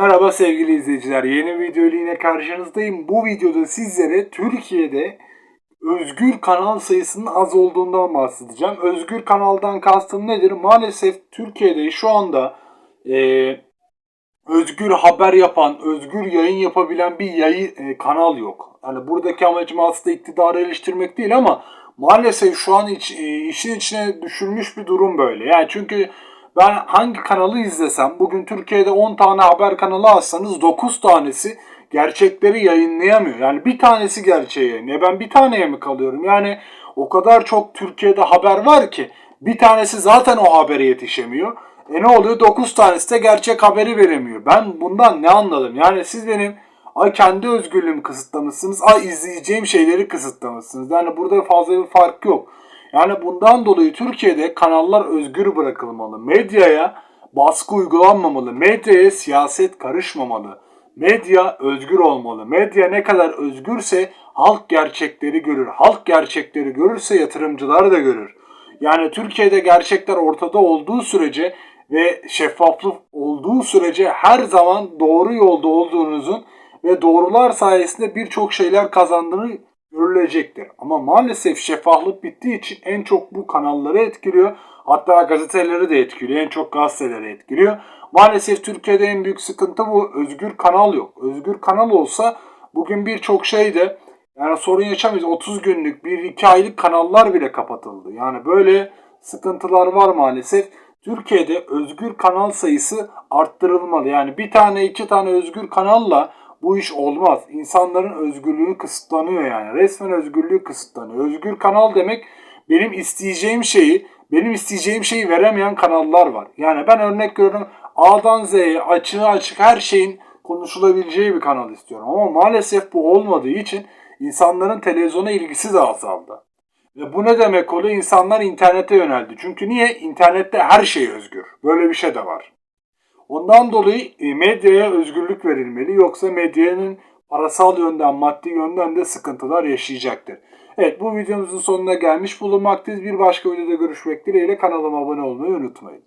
Merhaba sevgili izleyiciler. Yeni video ile yine karşınızdayım. Bu videoda sizlere Türkiye'de özgür kanal sayısının az olduğundan bahsedeceğim. Özgür kanaldan kastım nedir? Maalesef Türkiye'de şu anda eee, özgür haber yapan, özgür yayın yapabilen bir yayı e, kanal yok. Yani buradaki amacım aslında iktidarı eleştirmek değil ama maalesef şu an iç, e, işin içine düşülmüş bir durum böyle. Yani çünkü ben hangi kanalı izlesem bugün Türkiye'de 10 tane haber kanalı açsanız 9 tanesi gerçekleri yayınlayamıyor. Yani bir tanesi gerçeği yayınlıyor. Ben bir taneye mi kalıyorum? Yani o kadar çok Türkiye'de haber var ki bir tanesi zaten o habere yetişemiyor. E ne oluyor? 9 tanesi de gerçek haberi veremiyor. Ben bundan ne anladım? Yani siz benim ay kendi özgürlüğümü kısıtlamışsınız, ay izleyeceğim şeyleri kısıtlamışsınız. Yani burada fazla bir fark yok. Yani bundan dolayı Türkiye'de kanallar özgür bırakılmalı. Medyaya baskı uygulanmamalı. Medyaya siyaset karışmamalı. Medya özgür olmalı. Medya ne kadar özgürse halk gerçekleri görür. Halk gerçekleri görürse yatırımcılar da görür. Yani Türkiye'de gerçekler ortada olduğu sürece ve şeffaflık olduğu sürece her zaman doğru yolda olduğunuzun ve doğrular sayesinde birçok şeyler kazandığını görülecektir. Ama maalesef şeffaflık bittiği için en çok bu kanalları etkiliyor. Hatta gazeteleri de etkiliyor. En çok gazeteleri etkiliyor. Maalesef Türkiye'de en büyük sıkıntı bu. Özgür kanal yok. Özgür kanal olsa bugün birçok şeyde yani sorun yaşamayız. 30 günlük, 1-2 aylık kanallar bile kapatıldı. Yani böyle sıkıntılar var maalesef. Türkiye'de özgür kanal sayısı arttırılmalı. Yani bir tane iki tane özgür kanalla bu iş olmaz. İnsanların özgürlüğü kısıtlanıyor yani. Resmen özgürlüğü kısıtlanıyor. Özgür kanal demek benim isteyeceğim şeyi, benim isteyeceğim şeyi veremeyen kanallar var. Yani ben örnek veriyorum A'dan Z'ye açığı açık her şeyin konuşulabileceği bir kanal istiyorum. Ama maalesef bu olmadığı için insanların televizyona ilgisi de azaldı. Ve bu ne demek oluyor? İnsanlar internete yöneldi. Çünkü niye? İnternette her şey özgür. Böyle bir şey de var. Ondan dolayı e, medyaya özgürlük verilmeli. Yoksa medyanın parasal yönden, maddi yönden de sıkıntılar yaşayacaktır. Evet bu videomuzun sonuna gelmiş bulunmaktayız. Bir başka videoda görüşmek dileğiyle kanalıma abone olmayı unutmayın.